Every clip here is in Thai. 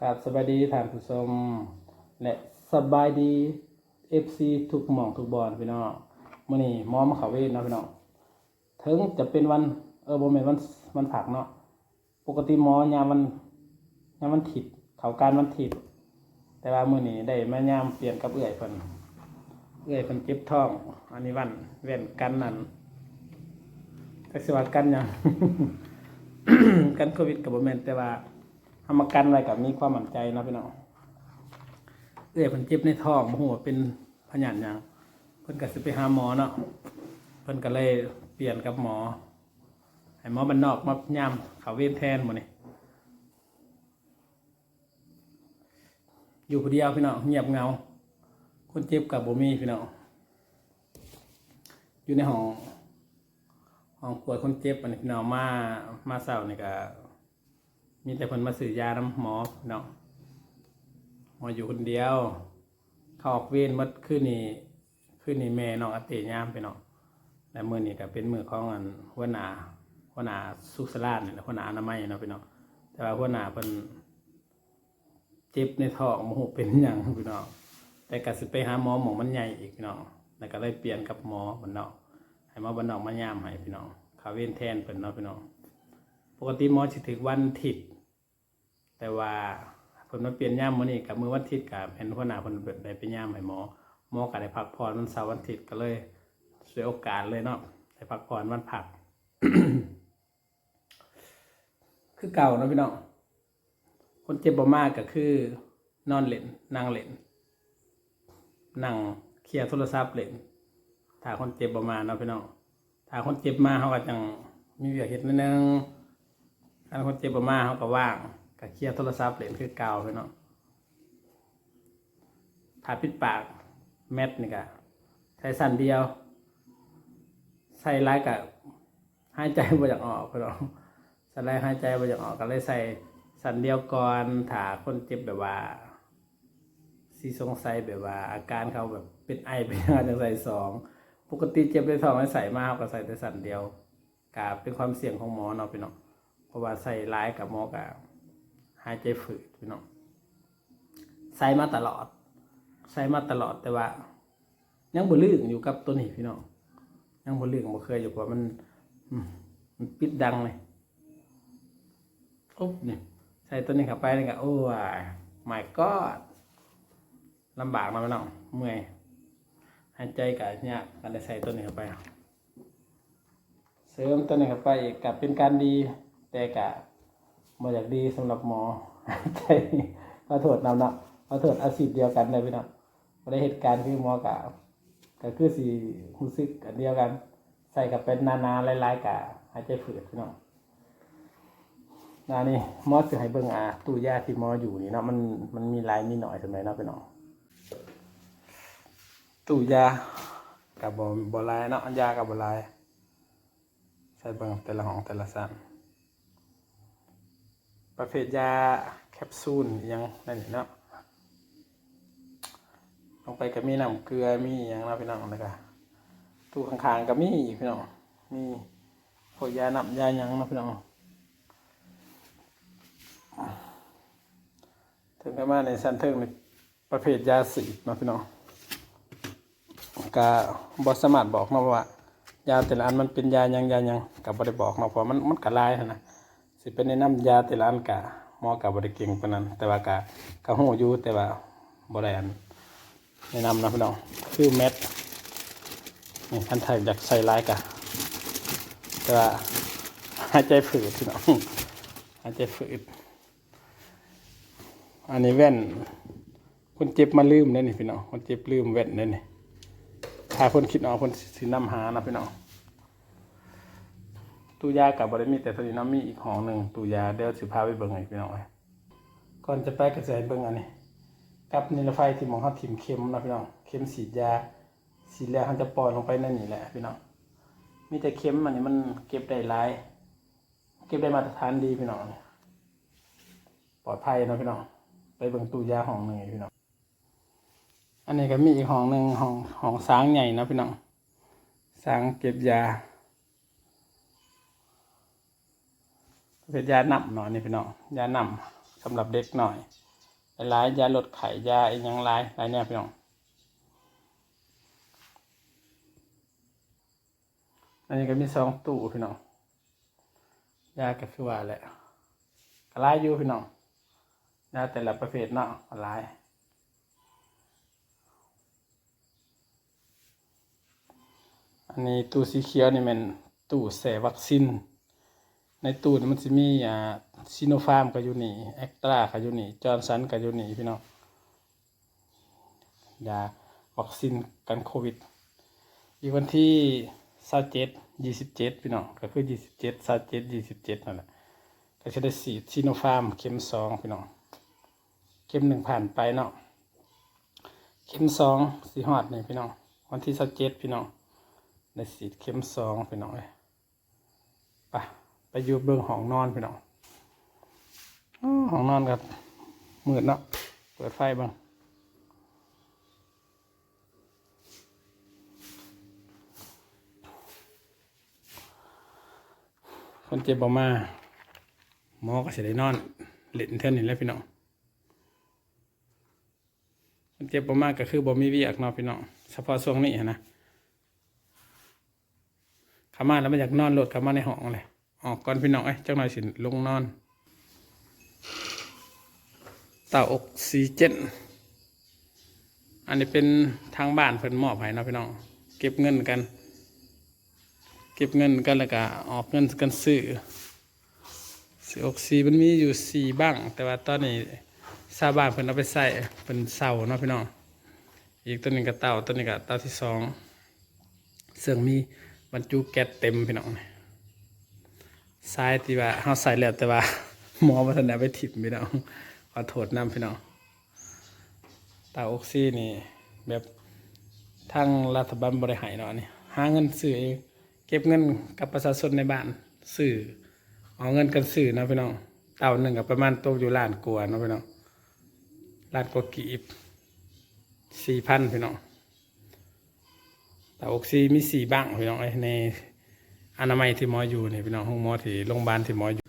ครับสบายดีท่านผู้ชมและสบายดีเอฟซีทุกหม่องทุกบอลพี่น้องมื้อนี้หมอมเขาเวทเนาะพี่น้องถึงจะเป็นวันเออบ่แม่นวันวันผักเนาะปกติหมอยามวันยามวันถิดเขาการวันถิด แต่ว่ามื้อนี้ได้มายามเปลี่ยนกับเอื้อยเพิ่นเอื้อยเพิ่นเจ็บท้อง อันนี้วันเว้นกันนั่นก็สิว่ากันยังกันโควิดก็บ่แม่นแต่ว่า ทำมากันไว้กับมีความมั่นใจนะพี่น้องเอ้อยเพิ่นเจ็บในท้องบ่ฮู้ว่าเป็นพยานหยังเพิ่นก็สิไปหาหมอเนาะเพิ่นก็เลยเปลี่ยนกับหมอให้หมอบ้านนอกมาย่ำเขาเวนแทนหมดนี่อยู่ผู้เดียวพี่น้องเงียบเงา คนเจ็บกับบ่มีพี่น้องอยู่ในห้องห้องปวดคนเจ็บอันนี้พี่น้องมามาเศร้านี่ก็ มีแต่คนมาสื่อยาน้ำหมอเนาะหมออยู่คนเดียว เขาออกเวรมัดขึ้นนี่ขึ้นนี่แม่น้องอเตยามไปเนาะและมือนี่ก็เป็นมือของอันหัวหน้าหัวหน้าสุสลานนี่แหละหัวหน้าอนามัยเนาะพี่น้องแต่ว่าหัวหน้าเพิ่นเจ็บในท้องโมโหเป็นหยังพี่น้องแต่ก็สิไปหาหมอหมอมันใหญ่อีกพี่น้องแล้วก็เลยเปลี่ยนกับหมอบันเนาะให้หมอบันเนาะมายามให้พี่น้องเขาเว้นแทนเพิ่นเนาะพี่น้องปกติหมอสิถึงวันถิด แต่ว่าเพิ่นมาเปลี่ยนย่ามมื้อนี้กับมือวันอาทิตย์กับเห็นหัวหน้าเพิ่นได้ไปย่ามให้หมอ หมอก็ได้พักผ่อนวันเสาร์วันอาทิตย์ก็เลยสวยโอกาสเลยเนาะได้พักผ่อนวันผัก คือเก่าเนาะพี่น้องคนเจ็บบ่มากก็คือนอนเล่นนั่งเล่นนั่งเคลียร์โทรศัพท์เล่นถ้าคนเจ็บบ่มาเนาะพี่น้องถ้าคนเจ็บมาเขาก็จังมีเวียกเฮ็ดนิดนึงถ้าคนเจ็บมาเขาก็ว่าง ก็เคลียร์โทรศัพท์เล่นคือเก่าไปเนาะถ้าปิดปากแมทนี่ก็ใช้สั่นเดียว ใส่ร้ายกับหายใจบ่อยากออกไปเนาะใส่ร้ายหายใจบ่อยากออกก็เลยใส่สั่นเดียวก่อนถ้าคนเจ็บแบบว่าสีสงสัยแบบว่า อาการเขาแบบเป็นไอเป็นอะไรจังใส่สองปกติเจ็บในท้องไม่ใส่มากก็ใส่แต่สั่นเดียวกาเป็นความเสี่ยงของหมอเนาะพี่น้องเพราะว่าใส่ร้ายกับหมอกับ หายใจฝืดพี่น้องใส่มาตลอด ใส่มาตลอดแต่ว่า ยังบ่ลื่นอยู่กับตัวนี้พี่น้องยังบ่ลื่นบ่เคยอยู่เพราะมันมันปิดดังเลยอุ๊บนี่ใส่ตัวนี้เข้าไปนี่ก็โอ้ย my god ลำบากนะพี่น้องเมื่อยหายใจกับเนี่ยกการได้ใส่ตัวนี้เข้าไป เสริมตัวนี้เข้าไปกกับเป็นการดีแต่กะ มาอยากดีสำหรับหมอใช่ขอโทษนำเนาะขอโทษอาชีพเดียวกันเลยพี่น้องบ่ได้เหตุการณ์คือหมอกะก็คือสีรู้สึกอันเดียวกัน ใส่กับเป็นนานาๆหลายๆกะหายใจฝืดพี่น้องนานี่มอสิให้เบิ่งอ่าตู้ยาที่หมออยู่นี่เนาะมันมันมีลายมีหน่อยสมัยเนาะพี่น้องตู้ยากับบ่บ่หลายเนาะยากับบ่หลาย ใส่เบิ่งแต่ละห้องแต่ละสัน ประเภทยาแคปซูลยังนั่นนี่เนาะลงไปก็มีน้ำเกลือมีอหยังเนาะพี่น้องแล้วก็ตู้ข้างๆก็มีอีกพี่น้องมีพวกยาหน้ำยาหยังนาะพี่น้องถึงก็มาในสันเทิงในประเภทยาสีนาะพี่น้องก็บบอสามารถบอกเนาะว่า ยาแต่ละอันมันเป็นยาหยังยาหยังกับบริบอกเนาะเพราะมันมันกะลายนะ สิเป็นแนะนำยาแต่ละอันกะหมอกับบริเก่งปนั้น แต่ว่ากะกะหูอยู่แต่ว่าบริอันแนะนำนะพี่น้องคือเม็ดนี่ท่านไทยอยากใส่ลายกะแต่ว่าหายใจฝืดพี่น้องหายใจฝืดอันนี้แว่นคนเจ็บมาลืมเนี่ยนี่พี่น้องคนเจ็บลืมแว่นเนี่ยนี่ถ้าคนคิดออกคนสินำหานะพี่น้อง ตู้ยากับบริมีแต่ตัวนี้น้ำมีอีกห้องหนึ่งตู้ยาเดี๋ยวสิพาไปเบิ่งให้พี่น้องไว้ก่อนจะไปกระแสเบิ่งอันนี้กับนิรไฟที่มองเขาถิ่มเข็มนะพี่น้องเข็มฉีดยาฉีดแล้วเขาจะปล่อยลงไปนั่นนี่แหละพี่น้องมีแต่เข็มอันนี้มันเก็บได้หลาย เก็บได้มาตรฐานดีพี่น้องปลอดภัยนะพี่น้องไปเบิ่งตู้ยาห้องหนึ่งพี่น้องอันนี้ก็มีอีกห้องหนึ่งห้องห้องสางใหญ่นะพี่น้องสางเก็บยา เป็นยาหนำหน่อยนี่พี่น้องยาหนำสำหรับเด็กหน่อยหลายยาลดไข้ยาอีกย่างหลายหลายแนวพี่น้องอันนี้ก็มีสองตู้พี่น้องยาก็คือว่าแหละก็หลายอยู่พี่น้องยาแต่ละประเภทเนาะก็หลายอันนี้ตู้สีเขียวนี่มันตู้แส่วัคซีน ในตู้นี่มันจะมีอ่าซิโนฟาร์มก็อยู่นี่แอคตราก็อยู่นี่จอร์นสันก็อยู่นี่พี่น้องยาวัคซีนกันโควิด อีกวันที่27 27พี่น้องก็คือ27 27 27นั่นแหละก็จะได้ฉีซิโนฟาร์มเข็มสองพี่น้องเข็มหนึ่งผ่านไปเนาะเข็มสองสีหอดนี่พี่น้องวันที่27พี่น้องในสีเข็มสองพี่น้องเลยไป ไปอยู่เบื้องห้องนอนพี่น้องห้องนอนกับมืดเนาะเปิดไฟบ้างคนเจ็บบ่มาหมอก็สิได้นอนเล่นเท่านี้แล้วพี่น้องคนเจ็บบ่มาก็คือบ่มีเวียกนาะพี่น้องเฉพาะช่วงนี้นนะขามาแล้วมันอยากนอนโหลดขามาในห้องเลย ออกก่อนพี่น้องเอ้จังหน่อยสิลงนอนเต่าออกซีเจนอันนี้เป็นทางบ้านเพิ่นมอบให้นะพี่น้อง เก็บเงินกัน เก็บเงินกันแล้วก็ออกเงินกันซื้อซื้ออกซีมันมีอยู่สี่บ้าง แต่ว่าตอนนี้ชาวบ้านเพิ่นเอาไปใส่เป็นเสาเนาะพี่น้องอีกตัวหนึ่งก็เต่าตัวนี้ก็เต่าที่สองเสื่องมีบรรจุแก๊สเต็มพี่น้องท รายที่ว่าเขาใส่แล้วแต่ว่าหมอมาทันได้ไปถิบพี่น้องขอโทษน้ำพี่น้องเตาออกซินี่ แบบทางรัฐบาลบริหารเนาะนี่หาเงินซื้อเองเก็บเงินกับประชาชนในบ้านซื้อเอาเงินกันซื้อนะพี่น้องเตาหนึ่งกับประมาณตกอยู่ล้านกว่านะพี่น้องล้านกว่ากีบสี่พันพี่น้องแต่ออกซีมีสี่บ้างพี่น้องเอ้ใน อนามัยที่หมออยู่นี่พี่น้องห้องหมอที่โรงพยาบาลที่หมออยู่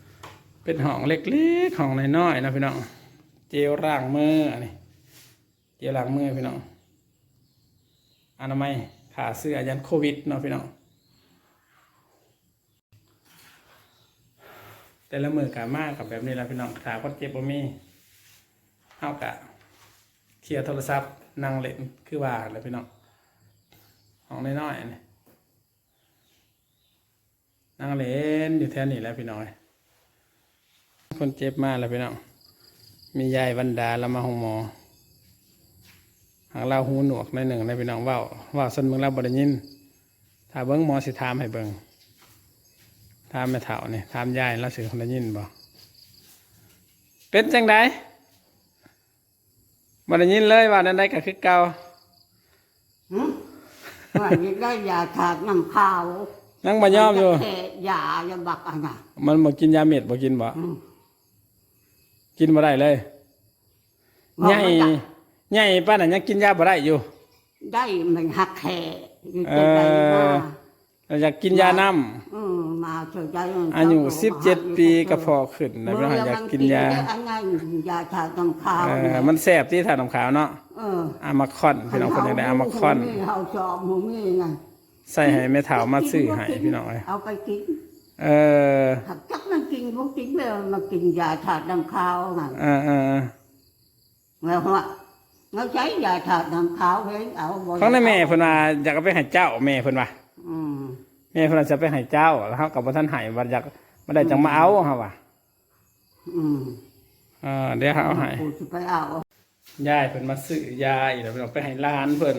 เป็นห้องเล็กๆห้องน้อยๆนะพี่น้องเจลล้างมือนนี้เจลล้างมือพี่น้องอนามัยขาเสื้อยันโควิดเนาะพี่น้องแต่ละมือกะมากกับแบบนี้แหละพี่น้องขาคนเจ็บบ่มีเฮากะเคลียร์โทรศัพท์นั่งเล่นคือว่าแล้วพี่น้องห้องน้อยๆนี่ นั่งเล่นอยู่แถวนี้แหล้วพี่น้อย คนเจ็บมากแล้วพี่น้อง มียายวันดาแล้วมาห้องหมอหางเราหูหนวกในหนึ่งในพี่น้องว่าว่าสนมืองเราบไดยินถ้าเบิ้งหมอสิถามให้เบิ้งถามแม่เฒ่านี่ถามยายแล้วสิคนได้ยินบ่เป็นจังไดบไดยินเลยว่านั่นได้ก็คือเก่าหืมว่าจะได้ยาถาดน้ำขาว นั่งมายอมอยู่แค่ยาจะบักอันน่ะมันบ่กินยาเม็ดบ่กินบ่อืมกินบ่ได้เลยว่าใหญ่มันจะใหญ่ป้านนั้นยังกินยาบ่ได้อยู่ ได้มันหักแค่อยู่เอจะได้มา อเราอยากกินยาน้อืมมาเฉยใจำอายุสิบเจ็ดปีก็พอขึ้นนะพี่น้องอยากกินยาอันนั้นยาถาดน้ำขาวเออเนี่ยมันแสบที่ทานน้ำขาวเนาะเอออามาคอนพี่น้องคนอยากได้อามาคอนเฮาชอบหมูนี่ไง ใส่ให้แม่เฒ่ามาซื้อให้พี่น้องเอ้ยเอาไปกิน เออหักจักมันกินพวกกินแล้วมากินยาถาดน้ำขาวไงเออเออแล้วว่าเราใช้ยาถาดน้ำขาวเฮ้ยเอาบ่ของในแม่เพิ่นว่าอยากเอาไปให้เจ้าแม่เพิ่นว่าอืมแม่เพิ่นว่าจะไปให้เจ้าแล้วเฮาก็บ่ทันให้ว่าอยากบ่ได้จังมาเอาเฮาว่าอืมเออเดี๋ยวเฮาเอาให้กูจะไปเอายายเพิ่นมาซื้อยาอีกแล้วพี่น้องไปให้ร้านเพิ่น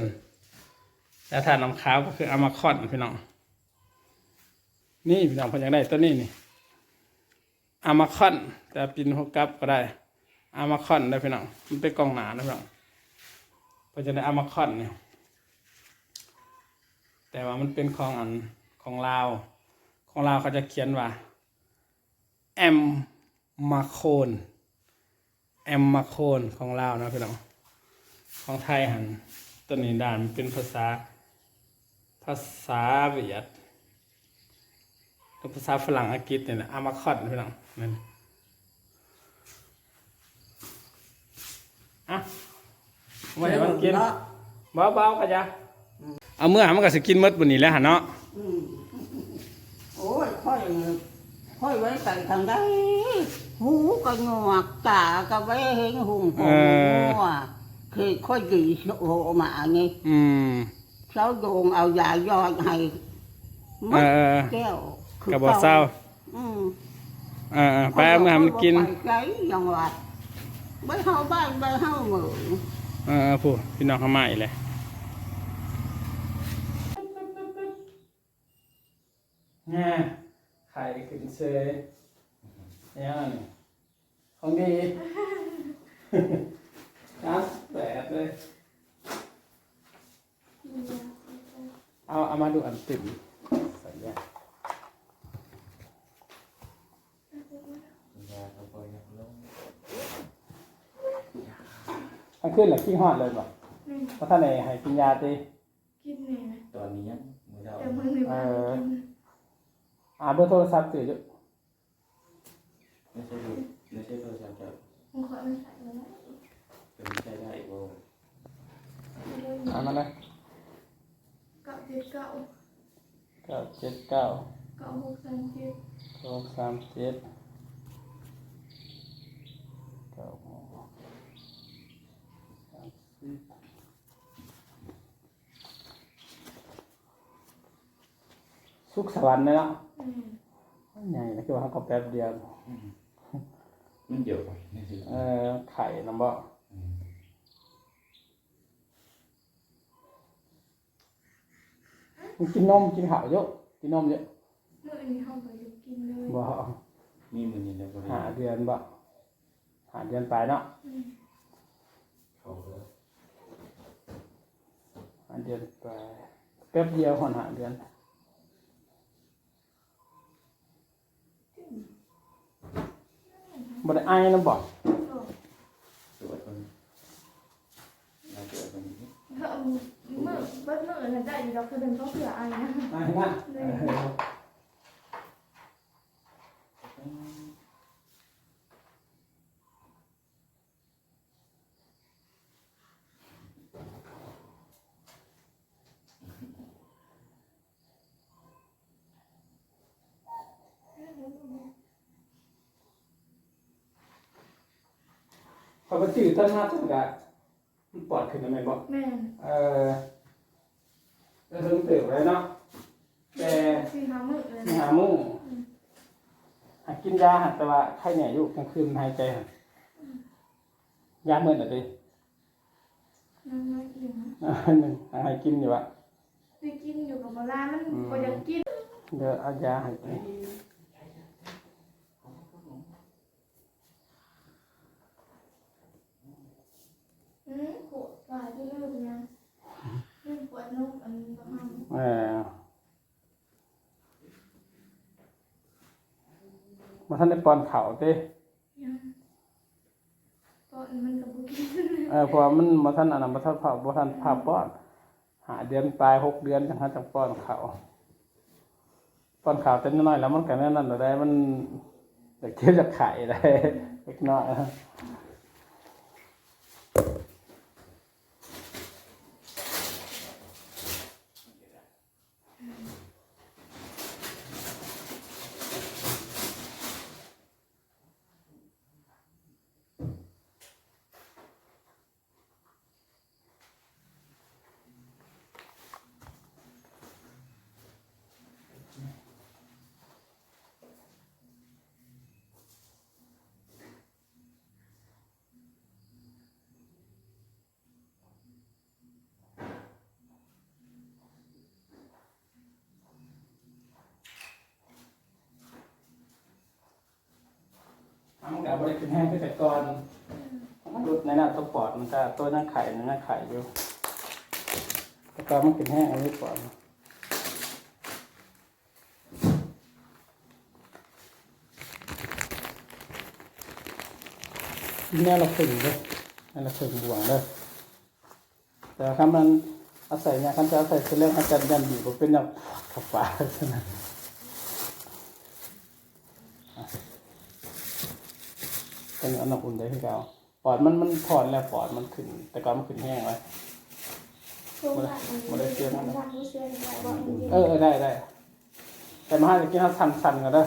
ยาทาน้ำขาวก็คืออามาคอนพี่น้อง นี่พี่น้องเพิ่นอยากได้ตัวนี้นี่อามาคอน แต่ปินหกกับก็ได้อามาคอนได้พี่น้องมันเป็นกล่องหนานะพี่น้องเพิ่นจะได้อามาคอนเนี่ยแต่ว่ามันเป็นของอันของลาว ของลาวเขาจะเขียนว่าแอมมาโคนแอมมาโคนของลาวนะพี่น้องของไทยหันตัวนี้ด่านมันเป็นภาษา ภาษาเวียดกับภาษาฝรั่งอังกฤษเนี่ยนะอามาคอนพี่น้องนั่นไว้ให้มันกินเนาะเบาๆก็จะเอาเมื่อมันก็สิกินหมดบนนี้แหล้วหั่นเนาะอืมโอ้ยค่อยค่อยไว้ใส่ทางใดหูก็งอกตาก็ไว้เห็นหุงหงงัวคือค่อยดีโหมาไงอืม เช้าโดงเอายายอดให้หมเอดอแก้วคือก็บ่เศร้าอืมเออๆไปเอาเมื่อให้มันกิน ไปไกลจังหวัดไปเฮาบ้านไปเฮาเมืองเออๆผู้พี่น้องเขามาอีกเลยแง่ไข่ขึ้นเซยเนี่ยนี่ของดี ครับแปดเลย เอาเอามาดูอันติ่มสัญญาทั้งขึ้นหรือขี้หอดเลยบ่อืมเพราะท่านไหนให้กินยาตีกินเนี่ยนะตอนนี้ยังมือเราแต่มึงหรือว่ากินอ่าเบอร์โทรศัพท์ตื่นอยู่ไม่ใช่ดูไม่ใช่โทรศัพท์จะมึงขอไม่ใส่แล้วนะเป็นใช้ได้โอ้อ่ามาเลยเก้าเจ็ดเก้าเก้าเจ็ดเก้าเก้าหกสามเจ็ดสองสามเจ็ดเก้าหกสามสี่สุขสวรรค์เลยเนาะอืมใหญ่นะคือว่าเขาก็แป๊บเดียว มันเดี๋ยวไปนี่สิเออไข่น้ำบ่ มึงกินนมกินข้าวเยอะกินนมเยอะเมื่อนี้ห้องไปจะกินเลยบ่มีมือนี้แล้วก็หาเดือนบ่หาเดือนไปเนาะอืมเขาก็หาเดือนไปแป๊บเดียวหอนหาเดือนบ่ได้อายนำบ่ ก็ ตรวจคนเราตรวจคนนี้ เมื่อเมื่อเมื่อเมื่อนั้นได้อยู่เราคือเดินต้องเผื่อไอ้นะอายนะเออพอไปจืดต้นมาต้นกะ มันปลอดขึ้นได้ไหมบ่แม่นเออจะถึงตื่นเลยเนาะแต่สี่ห้ามื้อเลยมีหามุ่งหากินยาหัดแต่ว่าไข้เนี่ยอยู่กลางคืนหายใจหัดยาเมื่อไหร่ดินั่งไม่อิ่มอ่าหนึ่งหายกินอยู่วะไปกินอยู่กับมาลามันก็จะกิน เดี๋ยวเอายาใหาย อืมปวดปลายที่ลืมยังลืมปวดนกอันนี้ก็ห้ามเออมาท่านได้ปอนเข่าเต้ยังก็มันกับบุกินเออเพราะว่ามันมาท่านอันนั้นมาท่านเผามาท่านผ่าป้อน หาเดือนปลายหกเดือนจังหาจังป้อนเข่าป้อนเข่าเต้นน้อยๆแล้วมันกันนั่นนั่นได้มันอยากเทียบจากไข่ได้เล็กน้อย มันก็บริขึ้นแห้งขึ้นแต่ก่อนมันรุดในหน้าตัวปอดมันก็ตัวหนั่งไข่ในนั่งไข่อยู่แต่ก่อนมันขึ้นแห้งอันนี้ปอดนี่เราถึงเลยนี่เราถึงบวงเลยแต่คำนั้นอาศัยเนี่ยคำจะอาศัยเสร็จแล้วอาจารย์ยันอยู่ก็เป็นอย่างขับฟ้าใช่ไหม เป็นอันดับอุ่นได้ที่เก่าปปอดมันมันถอนแล้วปอดมันขึ้น แต่ก่อนมันขึ้นแห้งไว้โครงการอันนี้ทำทางผู้ช่วยได้บอกจริงเออเออได้ได้แต่มาให้ตะกี้เขาสันสันๆกันเด้อ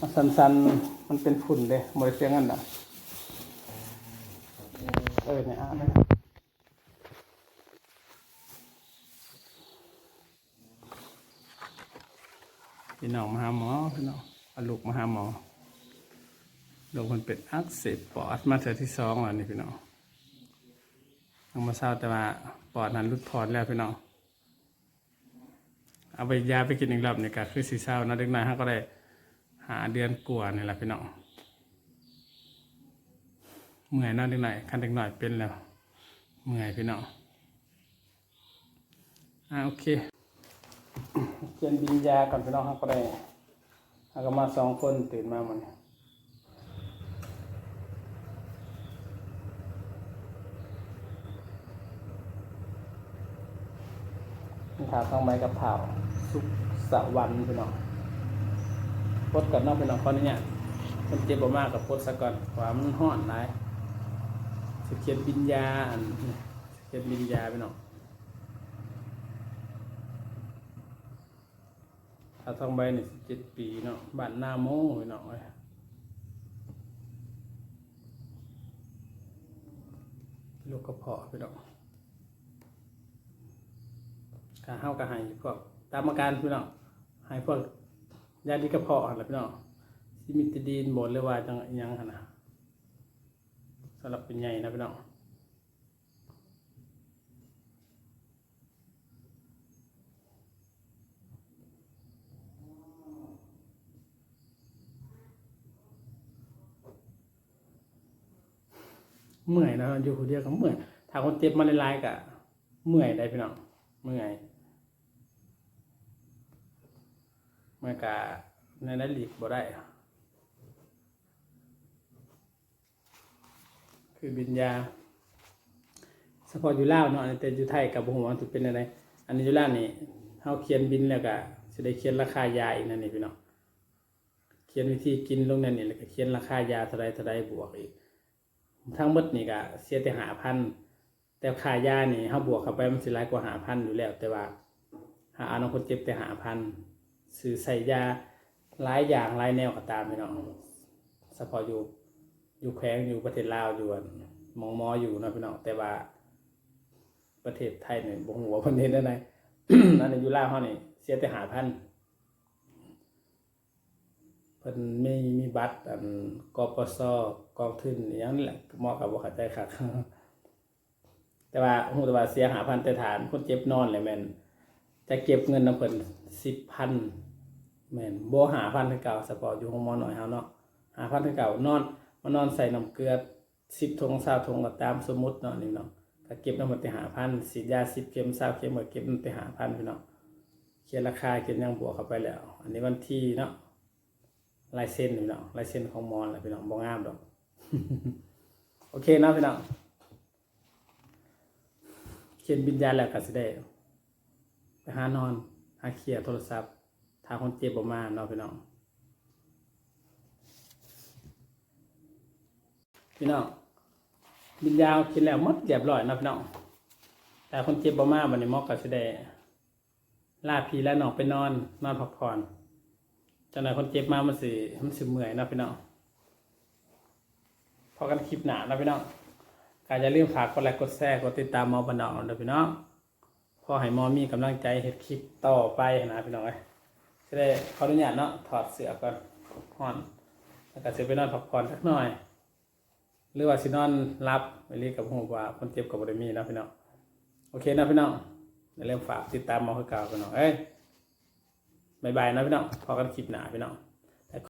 มันสันสันๆมันเป็นฝุ่นเด้บริเสียงกันนะเออเนี่ยอะนะพี่น้องมาหาหมอพี่น้องเอาลูกมาหาหมอ ลูกมันเป็นอักเสบปอดมาเถอที่สองแล้วนี่พี่น้องเอามาเศร้าแต่ว่าปอดนั้นรุดพอดแล้วพี่น้องเอาไปยาไปกินอีกรอบนี่ก็คือสีเศร้านะเด็กน้อยเขาก็ได้หาเดือนกว่านี่แหละพี่น้องเมื่อยนาะเด็กน้อยคันเด็กน้อยเป็นแล้ว เมื่อยพี่น้องอ่าโอเคเขียนบินยาก่อนพี่น้องเขาก็ได้เขาก็มาสองคนตื่นมาหมั นนี่ขาต้องใบกับเผาสุกสะวันพี่น้องพดกับน้องพี่น้องคนนี้เนี่ยมันเจ็บบ่มากกับพดซะก่อนความมันห้อนหลายสิเขียนบินยาอันสิเขียนบินยาพี่น้องถ้าต้องใบนี่สิบเจ็ดปีเนาะบ้านหน้าโมพี่น้องเอ้ยลูกกระเพาะพี่น้อง กาเฮากะให้พวกตามอาการพี่น้องให้พวกยาดีกระเพาะอะไรพี่น้องซิมิตดีนบดหรือว่าจังยังหันนะสำหรับเป็นใหญ่นะพี่น้องเมื่อยนะอยู่คนเดียวก็เมื่อยถ้าคนเจ็บมาหลายๆก็เมื่อยได้พี่น้องเมื่อย เมื่อกะในนั้นหลีกบ่ได้ คือบินยาเฉพาะอยู่ลาวเนาะแต่อยู่ไทยกับบ่ฮู้ว่าสิเป็นอะไร อันนี้อยู่ลานี่เฮาเขียนบินแล้วก็สิได้เขียนราคายาอีกนั่นนี่พี่น้องเขียนวิธีกินลงนั่นนี่แล้วก็เขียนราคายาเท่าใดเท่าใดบวกอีก ทั้งหมดนี่ก็เสียแต่5,000แต่ค่ายานี่เขาบวกเข้าไปมันสิหลายกว่าหาพันอยู่แล้ว แต่ว่า หาเอาน้องคนเจ็บแต่หาพัน ซื้อใส่ยาหลายอย่างหลายแนวก็ตามพี่น้องเฉพาะอยู่อยู่แขวงอยู่ประเทศลาวอยู่มองมออยู่นะพี่น้องแต่ว่าประเทศไทยเนี่ยบ่ฮู้ว่าเพิ่นเฮ็ดได้ไดอันนี้อยู่ลาวเฮานี่เสียแต่หาพันเพิ่นมีมีบัตรอันกปสกองทุนอย่างนี้แหละเหมาะกับบ่เข้าใจคักแต่ว่าหูแต่ว่าเสียหาพันแต่ฐานคนเจ็บนอนเลยแม่น จะเก็บเงินนำเพิ่นสิบพันแม่นบ่หาพันเก่าสปอร์ตอยู่ห้องมอหน่อยเฮาเนาะหาพันเก่านอนมานอนใส่น้ำเกลือสิบถุง20ถุงก็ตามสมมุติเนาะนี่เนาะก็เก็บน้ำเพิ่นไปหาพันฉีดยา10เข็ม20เข็มก็เก็บมันไปหาพันพี่น้องเขียนราคาเขียนยังบวกเข้าไปแล้ว อันนี้วันที่เนาะลายเส้นพี่น้องลายเส้นของมอนแหละพี่น้องบ่งามดอก โอเคนะพี่น้องเขียนบินยาแล้วก็สิได้ หานอนหาเคลียร์โทรศัพท์ถ้าคนเจ็บออกมาเนาะพี่น้องพี่น้องบินยาวกินแล้วหมดเรียบร้อยนาะพี่น้องแต่คนเจ็บออกมาวันนี้มอก็สิได้ลาพีและน้องไปนอนนอนพักผ่อนจังไหนคนเจ็บมามันสิมันสิเมื่อยนาะพี่น้องพอกันคลิปหนานาะพี่น้องก็อย่าลืมฝากกดไลค์กดแชร์กดติดตามมอบันดาลเด้อพี่น้อง พอให้มอมีกำลังใจเฮ็ดคลิปต่อไปนะพี่น้องเอ้ยจะได้ขออนุญาตเนาะถอดเสื้อก่อนผ่อน แล้วก็สิไปนอนพักผ่อนสักหน่อย หรือว่าสินอนรับไปรีกับหูว่าคนเจ็บกับบ่ได้มีนะพี่น้องโอเคนะพี่น้องอย่าลืมฝากติดตามมอคือเก่าพี่น้องเอ้ยบายบายนะพี่น้องพอกันคลิปหนาพี่น้อง